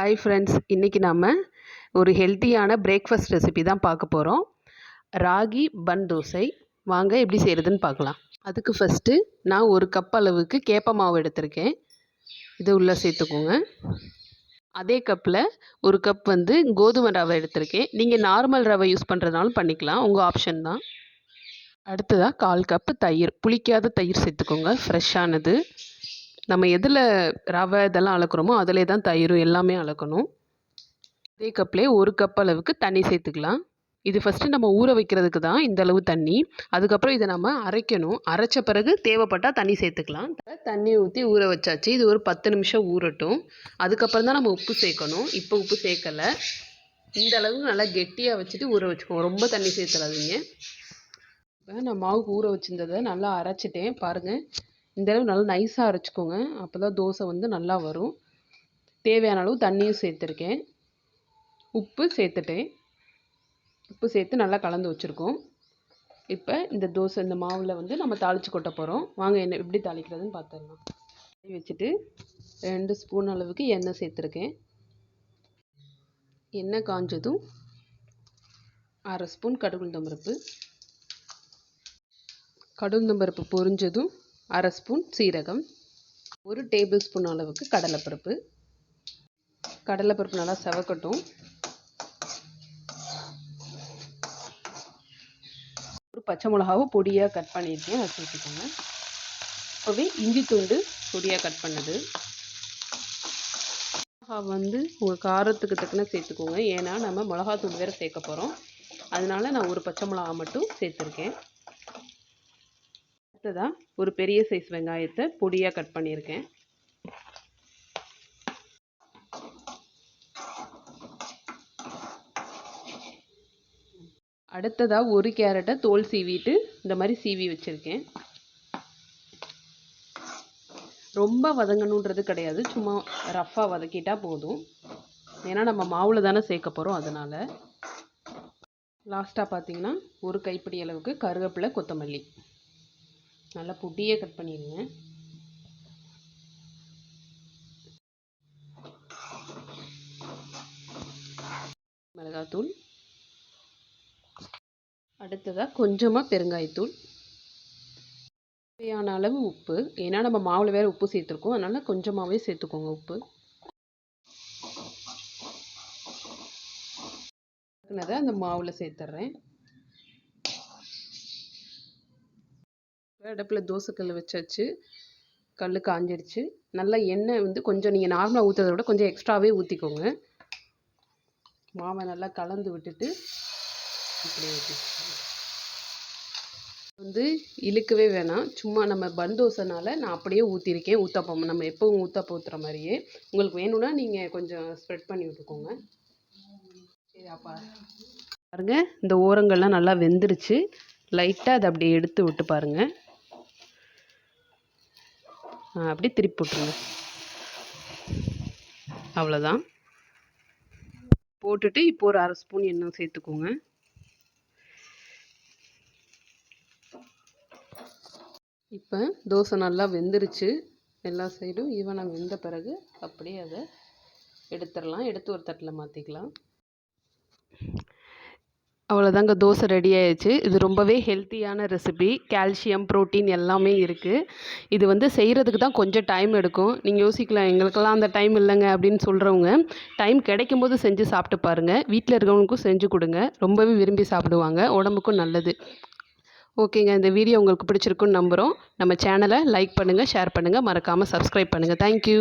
Hi friends இன்றைக்கி நம்ம ஒரு ஹெல்த்தியான பிரேக்ஃபாஸ்ட் ரெசிபி தான் பார்க்க போகிறோம் ராகி பன் தோசை. வாங்க எப்படி செய்கிறதுன்னு பார்க்கலாம். அதுக்கு ஃபஸ்ட்டு நான் ஒரு கப் அளவுக்கு கேப்ப மாவு எடுத்திருக்கேன். இதை உள்ளே சேர்த்துக்கோங்க. அதே கப்பில் ஒரு கப் வந்து கோதுமை ரவை எடுத்திருக்கேன். நீங்கள் நார்மல் ரவை யூஸ் பண்ணுறதுனாலும் பண்ணிக்கலாம். உங்கள் ஆப்ஷன் தான். அடுத்ததாக கால் கப்பு தயிர். புளிக்காத தயிர் சேர்த்துக்கோங்க. ஃப்ரெஷ்ஷானது நம்ம எதில் ரவை இதெல்லாம் அளக்குறோமோ அதிலே தான் தயிர் எல்லாமே அளக்கணும். அதே கப்லேயே ஒரு கப் அளவுக்கு தண்ணி சேர்த்துக்கலாம். இது ஃபஸ்ட்டு நம்ம ஊற வைக்கிறதுக்கு தான் இந்த அளவு தண்ணி. அதுக்கப்புறம் இதை நம்ம அரைக்கணும். அரைச்ச பிறகு தேவைப்பட்டால் தண்ணி சேர்த்துக்கலாம். தண்ணி ஊற்றி ஊற வச்சாச்சு. இது ஒரு பத்து நிமிஷம் ஊறட்டும். அதுக்கப்புறம் தான் நம்ம உப்பு சேர்க்கணும். இப்போ உப்பு சேர்க்கலை. இந்த அளவுக்கு நல்லா கெட்டியாக வச்சுட்டு ஊற வச்சுக்கோம் ரொம்ப தண்ணி சேர்த்துறாதீங்க. இப்போ நான் மாவுக்கு ஊற வச்சுருந்ததை நல்லா அரைச்சிட்டேன். பாருங்கள் இந்தளவு நல்லா நைஸாக அரைச்சிக்கோங்க. அப்போ தான் தோசை வந்து நல்லா வரும். தேவையான அளவு தண்ணியும் சேர்த்துருக்கேன். உப்பு சேர்த்துட்டேன். உப்பு சேர்த்து நல்லா கலந்து வச்சுருக்கோம். இப்போ இந்த தோசை இந்த மாவில் வந்து நம்ம தாளித்து கொட்ட போகிறோம் வாங்க என்ன எப்படி தாளிக்கிறதுன்னு பார்த்துடலாம் வச்சுட்டு ரெண்டு ஸ்பூன் அளவுக்கு எண்ணெய் சேர்த்துருக்கேன். எண்ணெய் காஞ்சதும் அரை ஸ்பூன் கடுகுந்தம்பருப்பு கடுகுந்தம்பருப்பு பொரிஞ்சதும் அரை ஸ்பூன் சீரகம் ஒரு டேபிள் ஸ்பூன் அளவுக்கு கடலைப்பருப்பு. கடலைப்பருப்பு நல்லா செவக்கட்டும். ஒரு பச்சை மிளகாவும் பொடியாக கட் பண்ணியிருக்கேன் அதை சேர்த்துக்கோங்க. இப்போவே இஞ்சி துண்டு பொடியாக கட் பண்ணது. மிளகா வந்து உங்கள் காரத்துக்கு தக்கன சேர்த்துக்கோங்க. ஏன்னா நம்ம மிளகாத்தூள் வேறு சேர்க்க போகிறோம் அதனால நான் ஒரு பச்சை மிளகா மட்டும் சேர்த்துருக்கேன். அடுத்ததாக ஒரு பெரிய சைஸ் வெங்காயத்தை பொடியாக கட் பண்ணியிருக்கேன். அடுத்ததாக ஒரு கேரட்டை தோல் சீவிட்டு இந்த மாதிரி சீவி வச்சுருக்கேன். ரொம்ப வதங்கணுன்றது கிடையாது. சும்மா ரஃப்பாக வதக்கிட்டால் போதும். ஏன்னா நம்ம மாவில் தானே சேர்க்க போகிறோம் அதனால். லாஸ்ட்டாக பார்த்திங்கன்னா ஒரு கைப்பிடி அளவுக்கு கருவேப்பிலை கொத்தமல்லி. நல்லா பொடியே கட் பண்ணிடுங்க. மிளகாத்தூள். அடுத்ததாக கொஞ்சமாக பெருங்காயத்தூள். தேவையான அளவு உப்பு. ஏன்னா நம்ம மாவில் வேறு உப்பு சேர்த்துருக்கோம். அதனால் கொஞ்சமாகவே சேர்த்துக்கோங்க உப்பு. அந்த மாவில் சேர்த்துட்றேன் அடுப்பில் தோசைக்கல் வச்சாச்சு. கல் காஞ்சிருச்சு. நல்லா எண்ணெய் வந்து கொஞ்சம் நீங்கள் நார்மலாக ஊற்றுறத விட கொஞ்சம் எக்ஸ்ட்ராவே ஊற்றிக்கோங்க மாவை நல்லா கலந்து விட்டுட்டு இப்படியே வந்து இழுக்கவே வேணாம். சும்மா நம்ம பன் தோசைனால நான் அப்படியே ஊற்றிருக்கேன் ஊத்தப்பம் நம்ம எப்பவும் ஊத்தப்பம் ஊற்றுற மாதிரியே. உங்களுக்கு வேணும்னா நீங்கள் கொஞ்சம் ஸ்ப்ரெட் பண்ணி விட்டுக்கோங்க. சரி அப்பா பாருங்கள் இந்த ஓரங்கள்லாம் நல்லா வெந்துருச்சு. லைட்டாக அதை அப்படியே எடுத்து விட்டு பாருங்கள் அப்படியே திருப்பி விட்ருங்க அவ்வளோதான். போட்டுட்டு இப்போ ஒரு அரை ஸ்பூன் எண்ணெய் சேர்த்துக்கோங்க. இப்போ தோசை நல்லா வெந்துருச்சு. எல்லா சைடும் ஈவனாக வெந்த பிறகு அப்படியே அதை எடுத்துடலாம். எடுத்து ஒரு தட்டில் மாற்றிக்கலாம் அவ்வளோதாங்க தோசை ரெடி ஆயிடுச்சு. இது ரொம்பவே ஹெல்த்தியான ரெசிபி கால்சியம் ப்ரோட்டீன் எல்லாமே இருக்குது இது வந்து செய்கிறதுக்கு தான் கொஞ்சம் டைம் எடுக்கும். நீங்கள் யோசிக்கலாம் எங்களுக்கெல்லாம் அந்த டைம் இல்லைங்க அப்படின்னு சொல்கிறவங்க டைம் கிடைக்கும் போது செஞ்சு சாப்பிட்டு பாருங்கள் வீட்டில் இருக்கிறவங்களுக்கும் செஞ்சு கொடுங்க. ரொம்பவே விரும்பி சாப்பிடுவாங்க. உடம்புக்கும் நல்லது. ஓகேங்க இந்த வீடியோ உங்களுக்கு பிடிச்சிருக்குன்னு நம்புகிறோம் நம்ம சேனலை லைக் பண்ணுங்கள் ஷேர் பண்ணுங்கள் மறக்காமல் சப்ஸ்கிரைப் பண்ணுங்கள் தேங்க்யூ